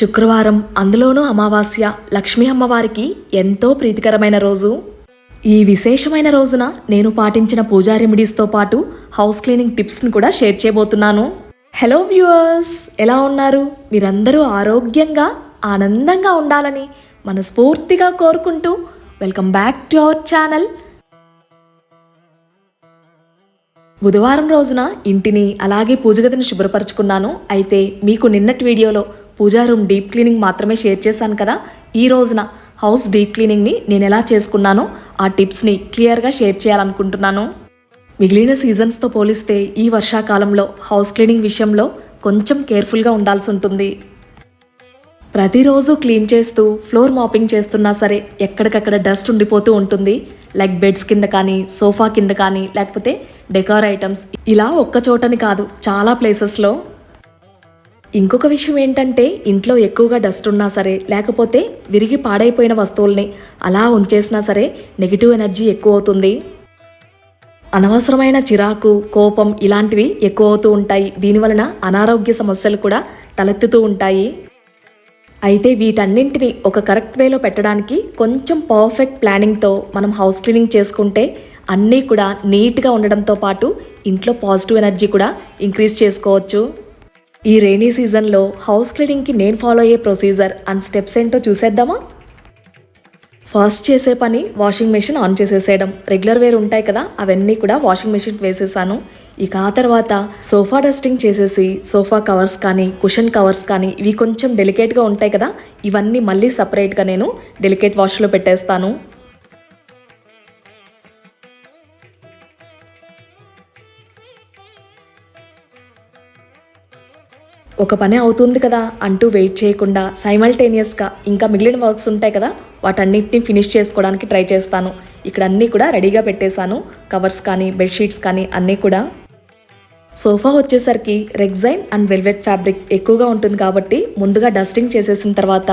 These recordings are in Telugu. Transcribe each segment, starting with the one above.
శుక్రవారం అందులోనూ అమావాస్య లక్ష్మీ అమ్మవారికి ఎంతో ప్రీతికరమైన రోజు. ఈ విశేషమైన రోజున నేను పాటించిన పూజా రెమెడీస్తో పాటు హౌస్ క్లీనింగ్ టిప్స్ని కూడా షేర్ చేయబోతున్నాను. హలో వ్యూవర్స్ ఎలా ఉన్నారు? మీరందరూ ఆరోగ్యంగా ఆనందంగా ఉండాలని మనస్ఫూర్తిగా కోరుకుంటూ welcome back to our channel. బుధవారం రోజున ఇంటిని అలాగే పూజగదిని శుభ్రపరచుకున్నాను. అయితే మీకు నిన్నటి వీడియోలో పూజా రూమ్ డీప్ క్లీనింగ్ మాత్రమే షేర్ చేశాను కదా. ఈ రోజున హౌస్ డీప్ క్లీనింగ్ని నేను ఎలా చేసుకున్నానో ఆ టిప్స్ని క్లియర్గా షేర్ చేయాలనుకుంటున్నాను. మిగిలిన సీజన్స్తో పోలిస్తే ఈ వర్షాకాలంలో హౌస్ క్లీనింగ్ విషయంలో కొంచెం కేర్ఫుల్గా ఉండాల్సి ఉంటుంది. ప్రతిరోజు క్లీన్ చేస్తూ ఫ్లోర్ మాపింగ్ చేస్తున్నా సరే ఎక్కడికక్కడ డస్ట్ ఉండిపోతూ ఉంటుంది. లైక్ బెడ్స్ కింద కానీ సోఫా కింద కానీ లేకపోతే డెకార్ ఐటమ్స్. ఇలా ఒక్క చోటని కాదు చాలా ప్లేసెస్లో. ఇంకొక విషయం ఏంటంటే ఇంట్లో ఎక్కువగా డస్ట్ ఉన్నా సరే లేకపోతే విరిగి పాడైపోయిన వస్తువుల్ని అలా ఉంచేసినా సరే నెగిటివ్ ఎనర్జీ ఎక్కువ అవుతుంది అనవసరమైన చిరాకు కోపం ఇలాంటివి ఎక్కువ అవుతూ ఉంటాయి. దీనివలన అనారోగ్య సమస్యలు కూడా తలెత్తుతూ ఉంటాయి. అయితే వీటన్నింటిని ఒక కరెక్ట్ వేలో పెట్టడానికి కొంచెం పర్ఫెక్ట్ ప్లానింగ్తో మనం హౌస్ క్లీనింగ్ చేసుకుంటే అన్నీ కూడా నీట్గా ఉండడంతో పాటు ఇంట్లో పాజిటివ్ ఎనర్జీ కూడా ఇంక్రీజ్ చేసుకోవచ్చు. ఈ రైనీ సీజన్లో హౌస్ క్లీనింగ్కి నేను ఫాలో అయ్యే ప్రొసీజర్ అండ్ స్టెప్స్ ఏంటో చూసేద్దామా? ఫస్ట్ చేసే పని వాషింగ్ మెషిన్ ఆన్ చేసేసేయడం. రెగ్యులర్ వేర్ ఉంటాయి కదా అవన్నీ కూడా వాషింగ్ మెషిన్ వేసేసాను. ఇక ఆ తర్వాత సోఫా డస్టింగ్ చేసేసి సోఫా కవర్స్ కానీ కుషన్ కవర్స్ కానీ ఇవి కొంచెం డెలికేట్గా ఉంటాయి కదా ఇవన్నీ మళ్ళీ సపరేట్గా నేను డెలికేట్ వాష్లో పెట్టేస్తాను. ఒక పని అవుతుంది కదా అంటూ వెయిట్ చేయకుండా సైమల్టేనియస్గా ఇంకా మిగిలిన వర్క్స్ ఉంటాయి కదా వాటన్నిటిని ఫినిష్ చేసుకోవడానికి ట్రై చేస్తాను. ఇక్కడ అన్నీ కూడా రెడీగా పెట్టేశాను. కవర్స్ కానీ బెడ్షీట్స్ కానీ అన్నీ కూడా. సోఫా వచ్చేసరికి రెగ్జైన్ అండ్ వెల్వెట్ ఫ్యాబ్రిక్ ఎక్కువగా ఉంటుంది కాబట్టి ముందుగా డస్టింగ్ చేసేసిన తర్వాత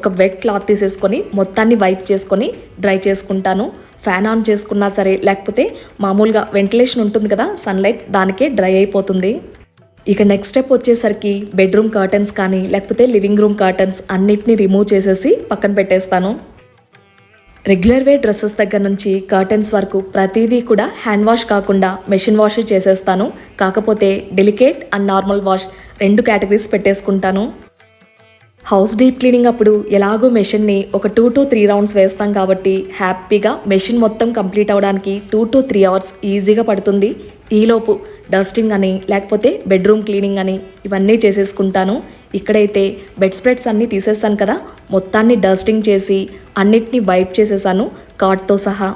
ఒక వెట్ క్లాత్ తీసేసుకొని మొత్తాన్ని వైప్ చేసుకొని డ్రై చేసుకుంటాను. ఫ్యాన్ ఆన్ చేసుకున్నా సరే లేకపోతే మామూలుగా వెంటిలేషన్ ఉంటుంది కదా సన్లైట్ దానికే డ్రై అయిపోతుంది. ఇక నెక్స్ట్ స్టెప్ వచ్చేసరికి బెడ్రూమ్ కర్టన్స్ కానీ లేకపోతే లివింగ్ రూమ్ కర్టన్స్ అన్నిటిని రిమూవ్ చేసేసి పక్కన పెట్టేస్తాను. రెగ్యులర్ వేర్ డ్రెస్సెస్ దగ్గర నుంచి కర్టన్స్ వరకు ప్రతిదీ కూడా హ్యాండ్ వాష్ కాకుండా మెషిన్ వాష్ చేసేస్తాను. కాకపోతే డెలికేట్ అండ్ నార్మల్ వాష్ రెండు కేటగిరీస్ పెట్టేసుకుంటాను. హౌస్ డీప్ క్లీనింగ్ అప్పుడు ఎలాగో మెషిన్ని ఒక టూ టు త్రీ రౌండ్స్ వేస్తాం కాబట్టి హ్యాపీగా మెషిన్ మొత్తం కంప్లీట్ అవ్వడానికి టూ టు త్రీ అవర్స్ ఈజీగా పడుతుంది. ఈలోపు డస్టింగ్ అని లేకపోతే బెడ్రూమ్ క్లీనింగ్ అని ఇవన్నీ చేసేసుకుంటాను. ఇక్కడైతే బెడ్ స్ప్రెడ్స్ అన్నీ తీసేసాను కదా. మొత్తాన్ని డస్టింగ్ చేసి అన్నిటినీ వైప్ చేసేసాను కార్ట్తో సహా.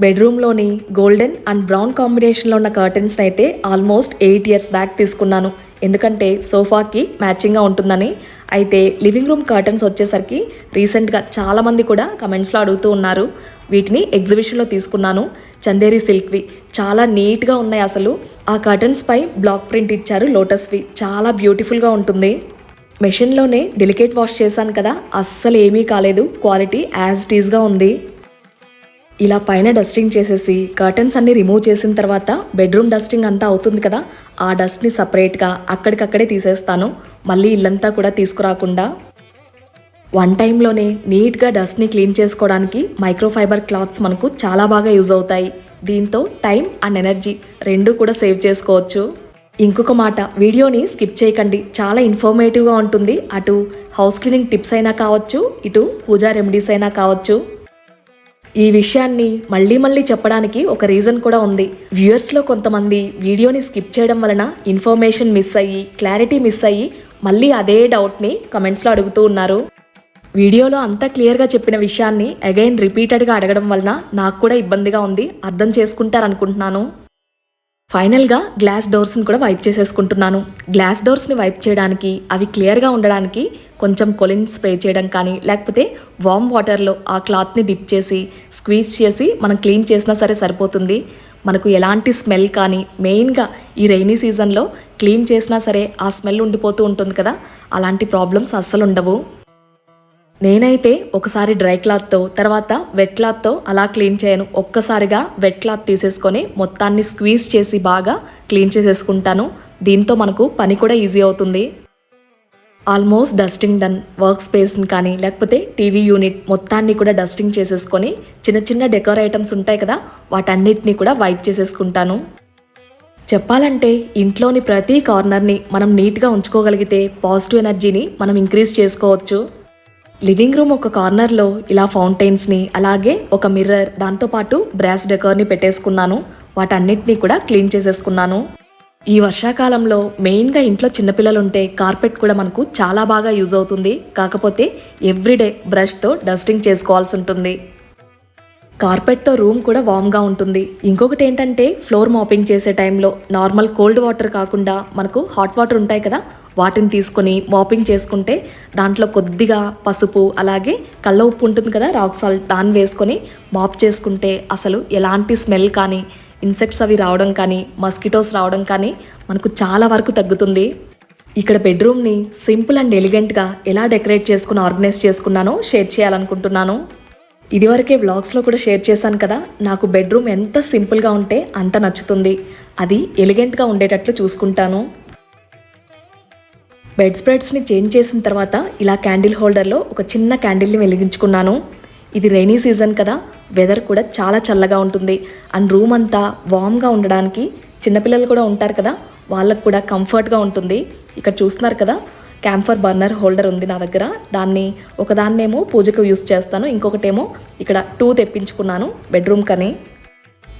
బెడ్రూమ్లోని గోల్డెన్ అండ్ బ్రౌన్ కాంబినేషన్లో ఉన్న కర్టెన్స్ని అయితే ఆల్మోస్ట్ ఎయిట్ ఇయర్స్ బ్యాక్ తీసుకున్నాను. ఎందుకంటే సోఫాకి మ్యాచింగ్గా ఉంటుందని. అయితే లివింగ్ రూమ్ కర్టన్స్ వచ్చేసరికి రీసెంట్గా చాలామంది కూడా కమెంట్స్లో అడుగుతూ ఉన్నారు. వీటిని ఎగ్జిబిషన్లో తీసుకున్నాను. చందేరి సిల్క్వి చాలా నీట్గా ఉన్నాయి అసలు. ఆ కర్టన్స్ పై బ్లాక్ ప్రింట్ ఇచ్చారు లోటస్వి చాలా బ్యూటిఫుల్గా ఉంటుంది. మెషిన్లోనే డెలికేట్ వాష్ చేశాను కదా. అస్సలు ఏమీ కాలేదు. క్వాలిటీ యాజ్ టీజ్గా ఉంది. ఇలా పైన డస్టింగ్ చేసేసి కర్టన్స్ అన్ని రిమూవ్ చేసిన తర్వాత బెడ్రూమ్ డస్టింగ్ అంతా అవుతుంది కదా. ఆ డస్ట్ని సపరేట్గా అక్కడికక్కడే తీసేస్తాను. మళ్ళీ ఇల్లంతా కూడా తీసుకురాకుండా. వన్ టైంలోనే నీట్గా డస్ట్ని క్లీన్ చేసుకోవడానికి మైక్రోఫైబర్ క్లాత్స్ మనకు చాలా బాగా యూజ్ అవుతాయి. దీంతో టైం అండ్ ఎనర్జీ రెండు కూడా సేవ్ చేసుకోవచ్చు. ఇంకొక మాట వీడియోని స్కిప్ చేయకండి. చాలా ఇన్ఫర్మేటివ్గా ఉంటుంది. అటు హౌస్ క్లీనింగ్ టిప్స్ అయినా కావచ్చు ఇటు పూజా రెమెడీస్ అయినా కావచ్చు. ఈ విషయాన్ని మళ్ళీ మళ్ళీ చెప్పడానికి ఒక రీజన్ కూడా ఉంది. వ్యూయర్స్లో కొంతమంది వీడియోని స్కిప్ చేయడం వలన ఇన్ఫర్మేషన్ మిస్ అయ్యి క్లారిటీ మిస్ అయ్యి మళ్ళీ అదే డౌట్ని కమెంట్స్లో అడుగుతూ ఉన్నారు. వీడియోలో అంత క్లియర్గా చెప్పిన విషయాన్ని అగైన్ రిపీటెడ్గా అడగడం వలన నాకు కూడా ఇబ్బందిగా ఉంది. అర్థం చేసుకుంటారనుకుంటున్నాను. ఫైనల్గా గ్లాస్ డోర్స్ని కూడా వైప్ చేసేసుకుంటున్నాను. గ్లాస్ డోర్స్ని వైప్ చేయడానికి అవి క్లియర్గా ఉండడానికి కొంచెం కొలిన్ స్ప్రే చేయడం కానీ లేకపోతే వామ్ వాటర్లో ఆ క్లాత్ని డిప్ చేసి స్క్వీజ్ చేసి మనం క్లీన్ చేసినా సరే సరిపోతుంది. మనకు ఎలాంటి స్మెల్ కానీ మెయిన్గా ఈ రైనీ సీజన్లో క్లీన్ చేసినా సరే ఆ స్మెల్ ఉండిపోతూ ఉంటుంది కదా. అలాంటి ప్రాబ్లమ్స్ అస్సలు ఉండవు. నేనైతే ఒకసారి డ్రై క్లాత్తో తర్వాత వెట్ క్లాత్తో అలా క్లీన్ చేయను. ఒక్కసారిగా వెట్ క్లాత్ తీసేసుకొని మొత్తాన్ని స్క్వీజ్ చేసి బాగా క్లీన్ చేసేసుకుంటాను. దీంతో మనకు పని కూడా ఈజీ అవుతుంది. ఆల్మోస్ట్ డస్టింగ్ డన్ వర్క్ స్పేస్ని కానీ లేకపోతే టీవీ యూనిట్ మొత్తాన్ని కూడా డస్టింగ్ చేసేసుకొని చిన్న చిన్న డెకోర్ ఐటమ్స్ ఉంటాయి కదా వాటన్నిటిని కూడా వైప్ చేసేసుకుంటాను. చెప్పాలంటే ఇంట్లోని ప్రతి కార్నర్ని మనం నీట్గా ఉంచుకోగలిగితే పాజిటివ్ ఎనర్జీని మనం ఇంక్రీజ్ చేసుకోవచ్చు. లివింగ్ రూమ్ ఒక కార్నర్లో ఇలా ఫౌంటైన్స్ని అలాగే ఒక మిర్రర్ దాంతోపాటు బ్రాస్ డెకర్ని పెట్టేసుకున్నాను. వాటన్నిటిని కూడా క్లీన్ చేసేసుకున్నాను. ఈ వర్షాకాలంలో మెయిన్గా ఇంట్లో చిన్నపిల్లలు ఉంటే కార్పెట్ కూడా మనకు చాలా బాగా యూజ్ అవుతుంది. కాకపోతే ఎవ్రీడే బ్రష్తో డస్టింగ్ చేసుకోవాల్సి ఉంటుంది. కార్పెట్తో రూమ్ కూడా వామ్గా ఉంటుంది. ఇంకొకటి ఏంటంటే ఫ్లోర్ మాపింగ్ చేసే టైంలో నార్మల్ కోల్డ్ వాటర్ కాకుండా మనకు హాట్ వాటర్ ఉంటాయి కదా వాటిని తీసుకొని మాపింగ్ చేసుకుంటే దాంట్లో కొద్దిగా పసుపు అలాగే కళ్ళ ఉప్పు ఉంటుంది కదా రాక్ సాల్ట్ దాన్ని వేసుకొని మాప్ చేసుకుంటే అసలు ఎలాంటి స్మెల్ కానీ ఇన్సెక్ట్స్ అవి రావడం కానీ మస్కిటోస్ రావడం కానీ మనకు చాలా వరకు తగ్గుతుంది. ఇక్కడ బెడ్రూమ్ని సింపుల్ అండ్ ఎలిగెంట్గా ఎలా డెకరేట్ చేసుకుని ఆర్గనైజ్ చేసుకున్నానో షేర్ చేయాలనుకుంటున్నాను. ఇదివరకే వ్లాగ్స్లో కూడా షేర్ చేశాను కదా నాకు బెడ్రూమ్ ఎంత సింపుల్గా ఉంటే అంత నచ్చుతుంది. అది ఎలిగెంట్గా ఉండేటట్లు చూసుకుంటాను. బెడ్ స్ప్రెడ్స్ని చేంజ్ చేసిన తర్వాత ఇలా క్యాండిల్ హోల్డర్లో ఒక చిన్న క్యాండిల్ని వెలిగించుకున్నాను. ఇది రైనీ సీజన్ కదా వెదర్ కూడా చాలా చల్లగా ఉంటుంది. అండ్ రూమ్ అంతా వామ్గా ఉండడానికి చిన్నపిల్లలు కూడా ఉంటారు కదా వాళ్ళకు కూడా కంఫర్ట్గా ఉంటుంది. ఇక్కడ చూస్తున్నారు కదా క్యాంఫర్ బర్నర్ హోల్డర్ ఉంది నా దగ్గర. దాన్ని ఒకదాన్నేమో పూజకు యూస్ చేస్తాను. ఇంకొకటేమో ఇక్కడ టూ తెప్పించుకున్నాను బెడ్రూమ్కని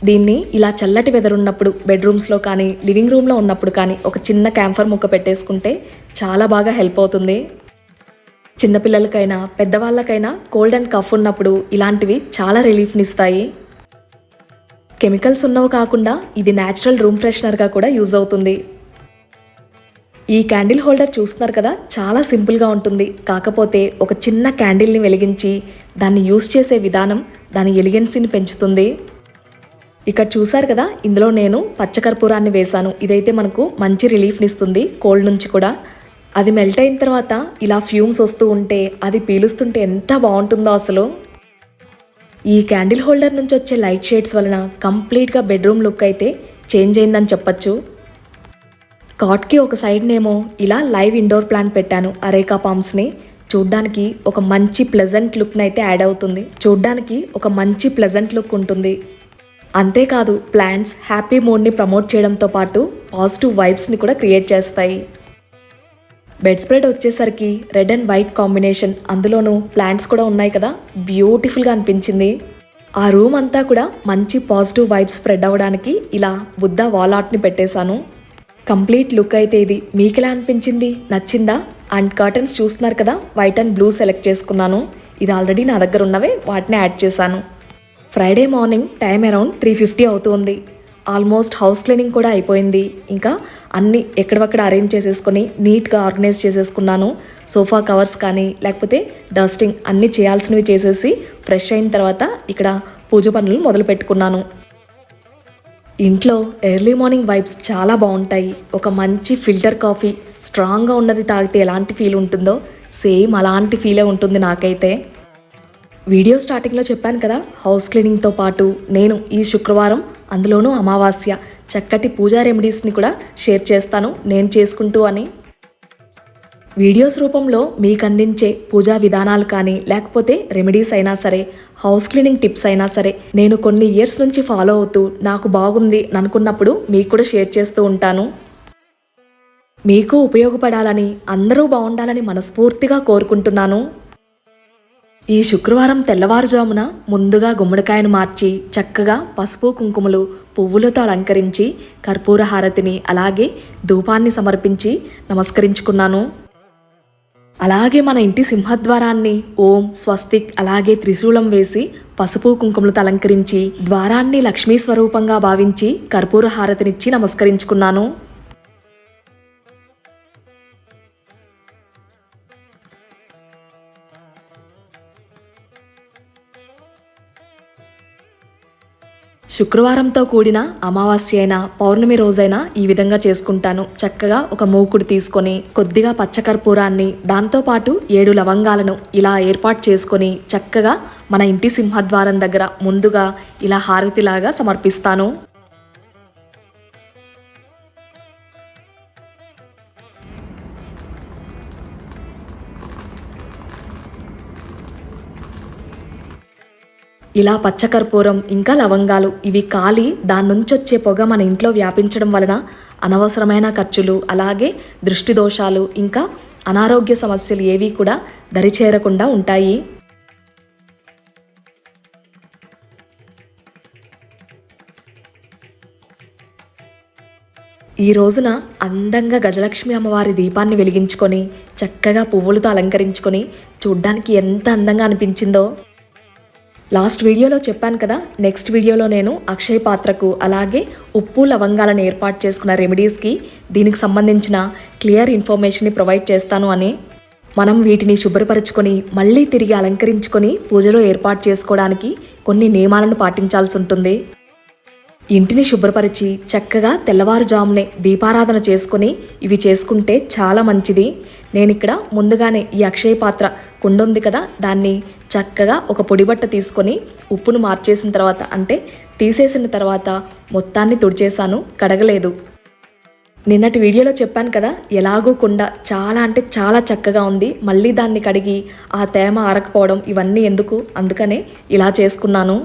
దీన్ని ఇలా చల్లటి వెదర్ ఉన్నప్పుడు బెడ్రూమ్స్లో కానీ లివింగ్ రూమ్లో ఉన్నప్పుడు కానీ ఒక చిన్న క్యాంఫర్ ముక్క పెట్టేసుకుంటే చాలా బాగా హెల్ప్ అవుతుంది. చిన్నపిల్లలకైనా పెద్దవాళ్ళకైనా కోల్డ్ అండ్ కఫ్ ఉన్నప్పుడు ఇలాంటివి చాలా రిలీఫ్ని ఇస్తాయి. కెమికల్స్ ఉన్నవి కాకుండా ఇది న్యాచురల్ రూమ్ ఫ్రెషనర్గా కూడా యూజ్ అవుతుంది. ఈ క్యాండిల్ హోల్డర్ చూస్తున్నారు కదా చాలా సింపుల్గా ఉంటుంది. కాకపోతే ఒక చిన్న క్యాండిల్ని వెలిగించి దాన్ని యూస్ చేసే విధానం దాని ఎలిగెన్సీని పెంచుతుంది. ఇక్కడ చూసారు కదా ఇందులో నేను పచ్చకర్పూరాన్ని వేశాను. ఇదైతే మనకు మంచి రిలీఫ్నిస్తుంది కోల్డ్ నుంచి కూడా. అది మెల్ట్ అయిన తర్వాత ఇలా ఫ్యూమ్స్ వస్తూ ఉంటే అది పీలుస్తుంటే ఎంత బాగుంటుందో అసలు. ఈ క్యాండిల్ హోల్డర్ నుంచి వచ్చే లైట్ షేడ్స్ వలన కంప్లీట్గా బెడ్రూమ్ లుక్ అయితే చేంజ్ అయిందని చెప్పచ్చు. కాట్కి ఒక సైడ్నేమో ఇలా లైవ్ ఇండోర్ ప్లాంట్ పెట్టాను అరేకా పామ్స్ని. చూడ్డానికి ఒక మంచి ప్లెజెంట్ లుక్ని అయితే యాడ్ అవుతుంది. చూడ్డానికి ఒక మంచి ప్లెజెంట్ లుక్ ఉంటుంది. అంతేకాదు ప్లాంట్స్ హ్యాపీ మూడ్ని ప్రమోట్ చేయడంతో పాటు పాజిటివ్ వైబ్స్ని కూడా క్రియేట్ చేస్తాయి. బెడ్ స్ప్రెడ్ వచ్చేసరికి రెడ్ అండ్ వైట్ కాంబినేషన్ అందులోనూ ప్లాంట్స్ కూడా ఉన్నాయి కదా. బ్యూటిఫుల్గా అనిపించింది. ఆ రూమ్ అంతా కూడా మంచి పాజిటివ్ వైబ్స్ స్ప్రెడ్ అవ్వడానికి ఇలా బుద్ధ వాల్ ఆర్ట్ని పెట్టేశాను. కంప్లీట్ లుక్ అయితే ఇది. మీకు ఎలా అనిపించింది? నచ్చిందా? అండ్ కర్టన్స్ చూస్తున్నారు కదా వైట్ అండ్ బ్లూ సెలెక్ట్ చేసుకున్నాను. ఇది ఆల్రెడీ నా దగ్గర ఉన్నవే వాటిని యాడ్ చేశాను. Friday morning time around three fifty అవుతుంది. ఆల్మోస్ట్ హౌస్ క్లీనింగ్ కూడా అయిపోయింది. ఇంకా అన్ని ఎక్కడవక్కడ అరేంజ్ చేసేసుకొని నీట్గా ఆర్గనైజ్ చేసేసుకున్నాను. సోఫా కవర్స్ కానీ లేకపోతే డస్టింగ్ అన్నీ చేయాల్సినవి చేసేసి ఫ్రెష్ అయిన తర్వాత ఇక్కడ పూజ పనులు మొదలు పెట్టుకున్నాను ఇంట్లో ఎర్లీ మార్నింగ్ వైబ్స్ చాలా బాగుంటాయి. ఒక మంచి ఫిల్టర్ కాఫీ స్ట్రాంగ్గా ఉన్నది తాగితే ఎలాంటి ఫీల్ ఉంటుందో సేమ్ అలాంటి ఫీలే ఉంటుంది నాకైతే. వీడియో స్టార్టింగ్లో చెప్పాను కదా హౌస్ క్లీనింగ్తో పాటు నేను ఈ శుక్రవారం అందులోనూ అమావాస్య చక్కటి పూజా రెమెడీస్ని కూడా షేర్ చేస్తాను. నేను చేసుకుంటూ అని వీడియోస్ రూపంలో మీకు అందించే పూజా విధానాలు కానీ లేకపోతే రెమెడీస్ అయినా సరే హౌస్ క్లీనింగ్ టిప్స్ అయినా సరే నేను కొన్ని ఇయర్స్ నుంచి ఫాలో అవుతూ నాకు బాగుంది అని అనుకున్నప్పుడు మీకు కూడా షేర్ చేస్తూ ఉంటాను. మీకు ఉపయోగపడాలని అందరూ బాగుండాలని మనస్ఫూర్తిగా కోరుకుంటున్నాను. ఈ శుక్రవారం తెల్లవారుజామున ముందుగా గుమ్మడికాయను మార్చి చక్కగా పసుపు కుంకుమలు పువ్వులతో అలంకరించి కర్పూర హారతిని అలాగే ధూపాన్ని సమర్పించి నమస్కరించుకున్నాను. అలాగే మన ఇంటి సింహద్వారాన్ని ఓం స్వస్తిక్ అలాగే త్రిశూలం వేసి పసుపు కుంకుమలతో అలంకరించి ద్వారాన్ని లక్ష్మీ స్వరూపంగా భావించి కర్పూర హారతినిచ్చి నమస్కరించుకున్నాను. శుక్రవారంతో కూడిన అమావాస్య అయినా పౌర్ణమి రోజైనా ఈ విధంగా చేసుకుంటాను. చక్కగా ఒక మూకుడు తీసుకొని కొద్దిగా పచ్చకర్పూరాన్ని దాంతోపాటు ఏడు లవంగాలను ఇలా ఏర్పాటు చేసుకొని చక్కగా మన ఇంటి సింహద్వారం దగ్గర ముందుగా ఇలా హారతిలాగా సమర్పిస్తాను. ఇలా పచ్చకర్పూరం ఇంకా లవంగాలు ఇవి కాలి దాని నుంచి వచ్చే పొగ మన ఇంట్లో వ్యాపించడం వలన అనవసరమైన ఖర్చులు అలాగే దృష్టి దోషాలు ఇంకా అనారోగ్య సమస్యలు ఏవి కూడా దరిచేరకుండా ఉంటాయి. ఈ రోజున అందంగా గజలక్ష్మి అమ్మవారి దీపాన్ని వెలిగించుకొని చక్కగా పువ్వులతో అలంకరించుకొని చూడ్డానికి ఎంత అందంగా అనిపించిందో. లాస్ట్ వీడియోలో చెప్పాను కదా నెక్స్ట్ వీడియోలో నేను అక్షయ పాత్రకు అలాగే ఉప్పు లవంగాలను ఏర్పాటు చేసుకున్న రెమెడీస్కి దీనికి సంబంధించిన క్లియర్ ఇన్ఫర్మేషన్ని ప్రొవైడ్ చేస్తాను అని మనం వీటిని శుభ్రపరచుకొని మళ్ళీ తిరిగి అలంకరించుకొని పూజలో ఏర్పాటు చేసుకోవడానికి కొన్ని నియమాలను పాటించాల్సి ఉంటుంది. ఇంటిని శుభ్రపరిచి చక్కగా తెల్లవారుజామునే దీపారాధన చేసుకుని ఇవి చేసుకుంటే చాలా మంచిది. నేను ఇక్కడ ముందుగానే ఈ అక్షయ పాత్ర కుండ ఉంది కదా దాన్ని చక్కగా ఒక పొడిబట్ట తీసుకొని ఉప్పును మార్చేసిన తర్వాత అంటే తీసేసిన తర్వాత మొత్తాన్ని తుడిచేశాను. కడగలేదు. నిన్నటి వీడియోలో చెప్పాను కదా ఎలాగో కుండ చాలా అంటే చాలా చక్కగా ఉంది. మళ్ళీ దాన్ని కడిగి ఆ తేమ ఆరకపోవడం ఇవన్నీ ఎందుకు? అందుకనే ఇలా చేసుకున్నాను.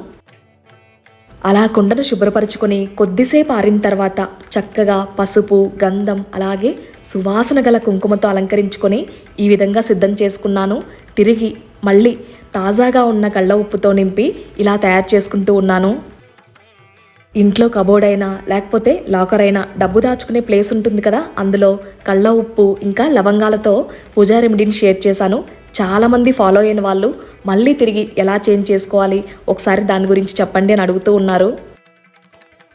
అలా కుండను శుభ్రపరచుకొని కొద్దిసేపు ఆరిన తర్వాత చక్కగా పసుపు గంధం అలాగే సువాసన గల కుంకుమతో అలంకరించుకొని ఈ విధంగా సిద్ధం చేసుకున్నాను. తిరిగి మళ్ళీ తాజాగా ఉన్న కళ్ళ ఉప్పుతో నింపి ఇలా తయారు చేసుకుంటూ ఉన్నాను. ఇంట్లో కబోర్డ్ అయినా లేకపోతే లాకర్ అయినా డబ్బు దాచుకునే ప్లేస్ ఉంటుంది కదా. అందులో కళ్ళ ఉప్పు ఇంకా లవంగాలతో పూజా రెమెడీని షేర్ చేశాను. చాలామంది ఫాలో అయిన వాళ్ళు మళ్ళీ తిరిగి ఎలా చేంజ్ చేసుకోవాలి? ఒకసారి దాని గురించి చెప్పండి అని అడుగుతూ ఉన్నారు.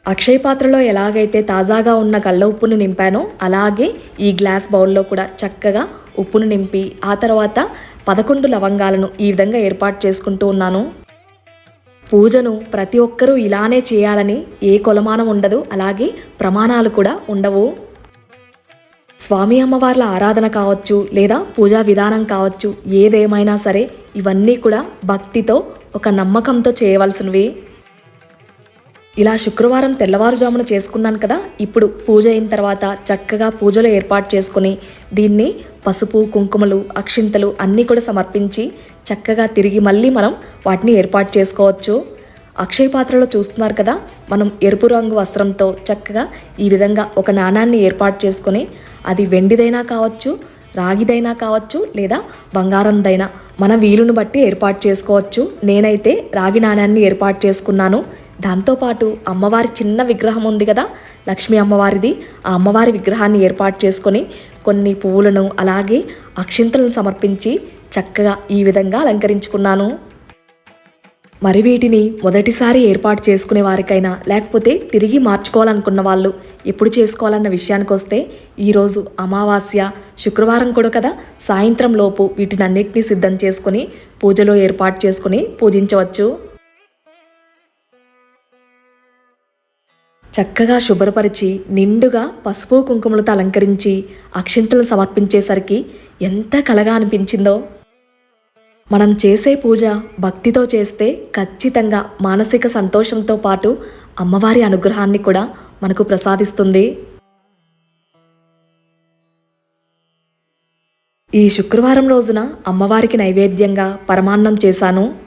అక్షయ పాత్రలో ఎలాగైతే తాజాగా ఉన్న కళ్ళ ఉప్పును నింపానో అలాగే ఈ గ్లాస్ బౌల్లో కూడా చక్కగా ఉప్పును నింపి ఆ తర్వాత పదకొండు లవంగాలను ఈ విధంగా ఏర్పాటు చేసుకుంటూ ఉన్నాను. పూజను ప్రతి ఒక్కరూ ఇలానే చేయాలని ఏ కొలమానం ఉండదు అలాగే ప్రమాణాలు కూడా ఉండవు. స్వామి అమ్మవార్ల ఆరాధన కావచ్చు లేదా పూజా విధానం కావచ్చు ఏదేమైనా సరే ఇవన్నీ కూడా భక్తితో ఒక నమ్మకంతో చేయవలసినవి. ఇలా శుక్రవారం తెల్లవారుజామున చేసుకున్నాను కదా ఇప్పుడు పూజ అయిన తర్వాత చక్కగా పూజలు ఏర్పాటు చేసుకుని దీన్ని పసుపు కుంకుమలు అక్షింతలు అన్నీ కూడా సమర్పించి చక్కగా తిరిగి మళ్ళీ మనం వాటిని ఏర్పాటు చేసుకోవచ్చు. అక్షయ పాత్రలో చూస్తున్నారు కదా మనం ఎరుపు రంగు వస్త్రంతో చక్కగా ఈ విధంగా ఒక నాణాన్ని ఏర్పాటు చేసుకొని అది వెండిదైనా కావచ్చు రాగిదైనా కావచ్చు లేదా బంగారందైనా మన వీలును బట్టి ఏర్పాటు చేసుకోవచ్చు. నేనైతే రాగి నాణ్యాన్ని ఏర్పాటు చేసుకున్నాను. దాంతోపాటు అమ్మవారి చిన్న విగ్రహం ఉంది కదా లక్ష్మీ అమ్మవారిది. ఆ అమ్మవారి విగ్రహాన్ని ఏర్పాటు చేసుకొని కొన్ని పువ్వులను అలాగే అక్షింతలను సమర్పించి చక్కగా ఈ విధంగా అలంకరించుకున్నాను. మరి వీటిని మొదటిసారి ఏర్పాటు చేసుకునే వారికైనా లేకపోతే తిరిగి మార్చుకోవాలనుకున్న వాళ్ళు ఎప్పుడు చేసుకోవాలన్న విషయానికి వస్తే ఈరోజు అమావాస్య శుక్రవారం కూడా కదా సాయంత్రం లోపు వీటినన్నిటినీ సిద్ధం చేసుకుని పూజలో ఏర్పాటు చేసుకుని పూజించవచ్చు. చక్కగా శుభ్రపరిచి నిండుగా పసుపు కుంకుమలతో అలంకరించి అక్షింతలు సమర్పించేసరికి ఎంత కలగా అనిపించిందో. మనం చేసే పూజ భక్తితో చేస్తే ఖచ్చితంగా మానసిక సంతోషంతో పాటు అమ్మవారి అనుగ్రహాన్ని కూడా మనకు ప్రసాదిస్తుంది. ఈ శుక్రవారం రోజున అమ్మవారికి నైవేద్యంగా పరమాన్నం చేశాను.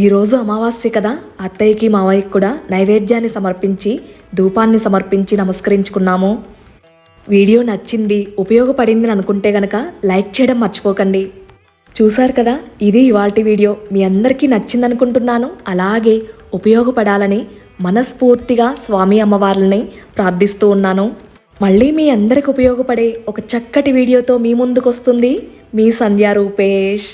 ఈరోజు అమావాస్య కదా? అత్తయ్యకి మావయ్యకి కూడా నైవేద్యాన్ని సమర్పించి ధూపాన్ని సమర్పించి నమస్కరించుకున్నాము. వీడియో నచ్చింది ఉపయోగపడింది అని అనుకుంటే గనక లైక్ చేయడం మర్చిపోకండి. చూశారు కదా? ఇది ఇవాల్టి వీడియో. మీ అందరికీ నచ్చింది అనుకుంటున్నాను. అలాగే ఉపయోగపడాలని మనస్ఫూర్తిగా స్వామి అమ్మవార్లని ప్రార్థిస్తూ ఉన్నాను. మళ్ళీ మీ అందరికి ఉపయోగపడే ఒక చక్కటి వీడియోతో మీ ముందుకు వస్తుంది మీ సంధ్యా రూపేష్